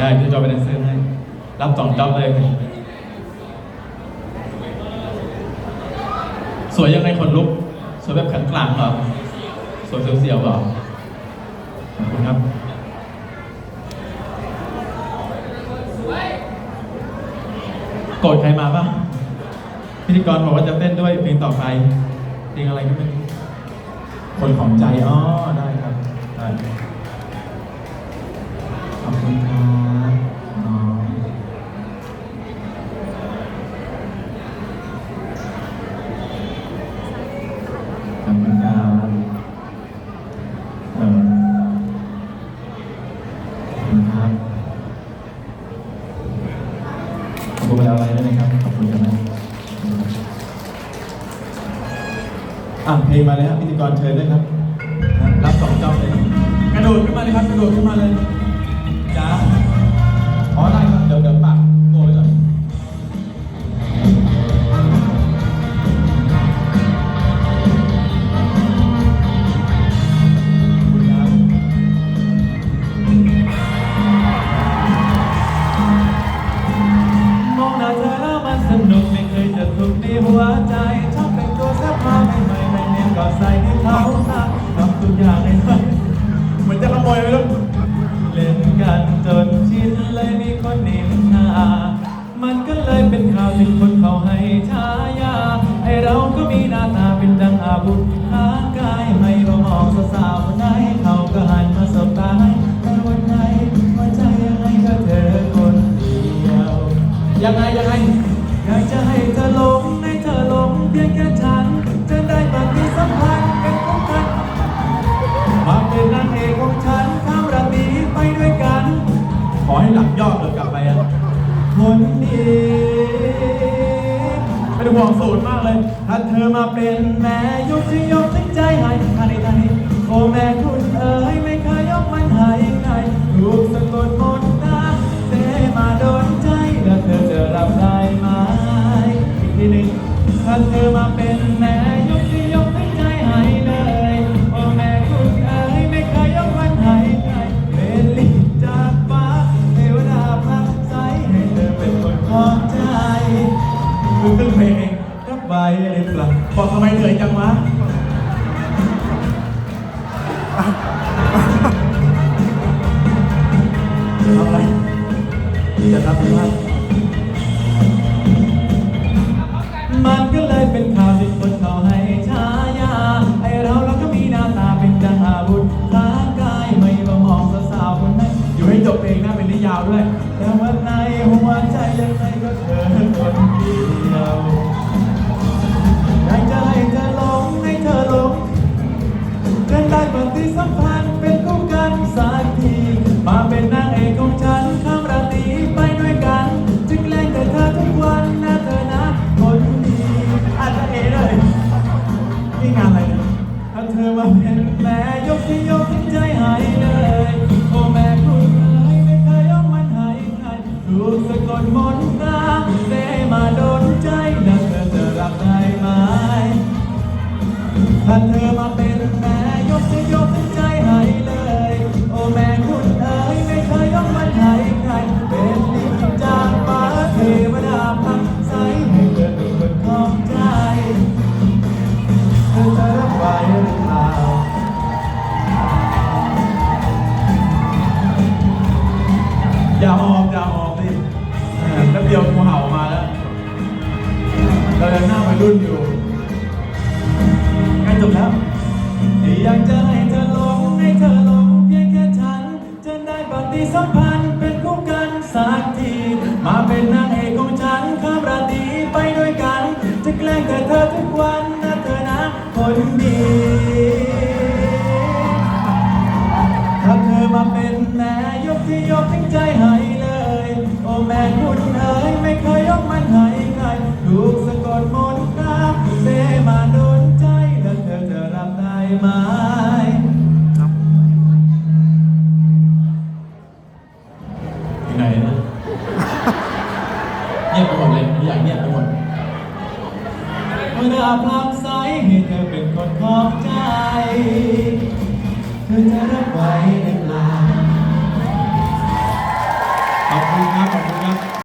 ได้พี่จอเป็นแดนเซอร์ให้ รับสองจ็อบเลย สวยยังไงคนลุก สวยแบบขันกลางเหรอ สวยเสียวๆเหรอ ขอบคุณครับโกรธใครมาบ้างพิธีกรบอกว่าจะเต้นด้วยเพลงต่อไปเพลงอะไรก็ไม่รู้คนของใจ อ๋อ ได้ครับได้ อะเพลงมาเลยครับพิธีกรเชิญด้วยครับ รับสองเจ้าเลยกระโดดขึ้นมาเลยครับ กระโดดขึ้นมาเลยจ้า เขาทำทุกอย่างให้เลยเหมือนจะขโมยไปล้วเล่นกันจนชินเลยมีคนนินทามันก็เลยเป็นข่าวถึงคนเขาให้ฉายาไอเราก็มีหน้าตาเป็นดังอาวุธ ห้หลักยอดเลยกลับไปอะคนดีเป็นห่วงสูตรมากเลย ถ้าเธอมาเป็นแม่ยกที่ยกทั้งใจให้ทันทีทันทีโอ้แม่คุณเอ๋ยไม่เคยยกมันให้ใครถูกสะกดมนต์ตาเสมาโดนใจแล้วเธอจะรับได้ไหมอีกทีหนึ่งถ้าเธอ เพลงเองรับไว้อะไรเปล่าบอกทำไมเหนื่อยจังวะทำอะไรจะทำอะไร จบเพลงนะเป็นนิยาวด้วยแต่วันในหัวใจยังไงก็เธอคนเดียวอยากจะให้เธอหลงให้เธอหลงจะได้ปฏิสัมพันธ์เป็นคู่กันสักที มาเป็นนางเอกของฉันข้ามราตรีไปด้วยกัน จึงแกล้งแต่เธอทุกวันนะเธอนะคนดีอาจจะเอเลยนี่งานอะไรเนี่ยถ้าเธอมาเป็นแม่ยกที่ยกทั้งใจให้เลย ถ้าเธอมาเป็นแม่ยกจะยกใจให้เลย โอ้แม่คุณเอ๋ยไม่เคยยกมันให้ใคร เป็นลิขิตจากฟ้าเทวดาพักใสให้เธอเป็นคนของใจ เธอจะรับไหวหรือเปล่าอย่าหอบอย่าหอบสิแป๊บเดียวงูเห่ามาแล้ว เรายังหน้าวัยรุ่นอยู่ แล้ว อยากจะให้เธอหลงให้เธอหลงเพียงแค่ฉัน จะได้ปฏิสัมพันธ์เป็นคู่กันสักที มาเป็นนางเอกของฉันข้ามราตรีไปด้วยกัน จะแกล้งแต่เธอทุกวัน จะรับไว้ใน